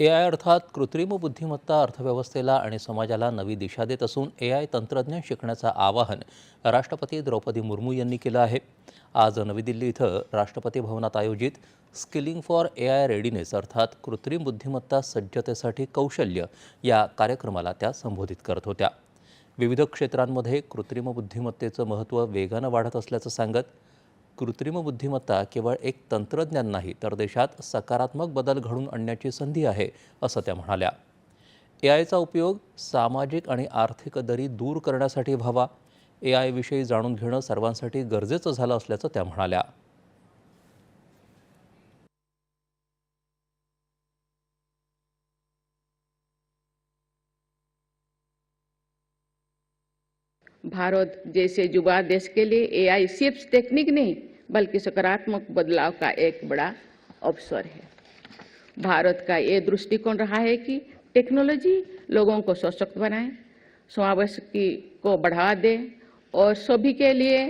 ए I अर्थात कृत्रिम बुद्धिमत्ता अर्थव्यवस्थेला आणि समाजाला नवी दिशा देत असून ए आय तंत्रज्ञान शिकण्याचं आवाहन राष्ट्रपती द्रौपदी मुर्मू यांनी केलं आहे. आज नवी दिल्ली इथं राष्ट्रपती भवनात आयोजित skilling for A I readiness अर्थात कृत्रिम बुद्धिमत्ता सज्जतेसाठी कौशल्य या कार्यक्रमाला त्या संबोधित करत होत्या. विविध क्षेत्रांमध्ये कृत्रिम बुद्धिमत्तेचं महत्त्व वेगानं वाढत असल्याचं सांगत कृत्रिम बुद्धिमत्ता केवळ एक तंत्रज्ञान नाही तर देशात सकारात्मक बदल घडून आणण्याची संधी आहे असं त्या म्हणाल्या. ए आयचा उपयोग सामाजिक आणि आर्थिक दरी दूर करण्यासाठी व्हावा. ए आयविषयी जाणून घेणं सर्वांसाठी गरजेचं झालं असल्याचं त्या म्हणाल्या. भारत जैसे युवा देश के लिए एआई सिर्फ़ टेक्निक नहीं, बल्कि सकारात्मक बदलाव का एक बड़ा अवसर है। भारत का ये दृष्टिकोण रहा है कि टेक्नोलॉजी लोगों को सशक्त बनाए समावेश की बढ़ावा दे और सभी के लिए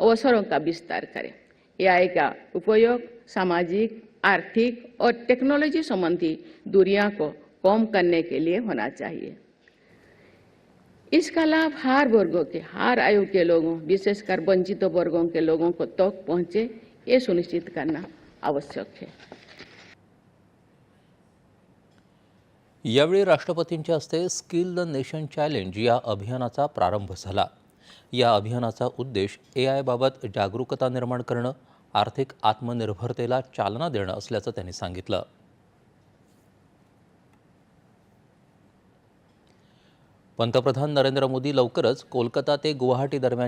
अवसरों का विस्तार करे। एआई का उपयोग सामाजिक, आर्थिक और टेक्नोलॉजी संबंधी दूरियाँ को कम करने के लिए होना चाहिए। इसका लाभ हर वर्गों के हर आयु के लोगों विशेषकर वंचित वर्गों के लोगों को तक पहुंचे ये सुनिश्चित करना आवश्यक है। यावेळी राष्ट्रपतींच्या हस्ते स्किल द नेशन चॅलेंज या अभियानाचा प्रारंभ झाला. या अभियानाचा उद्देश ए आयबाबत जागरूकता निर्माण करणं आर्थिक आत्मनिर्भरतेला चालना देणं असल्याचं त्यांनी सांगितलं. पंतप्रधान नरेंद्र मोदी लवकरच कोलकाता ते गुवाहाटी दरम्यान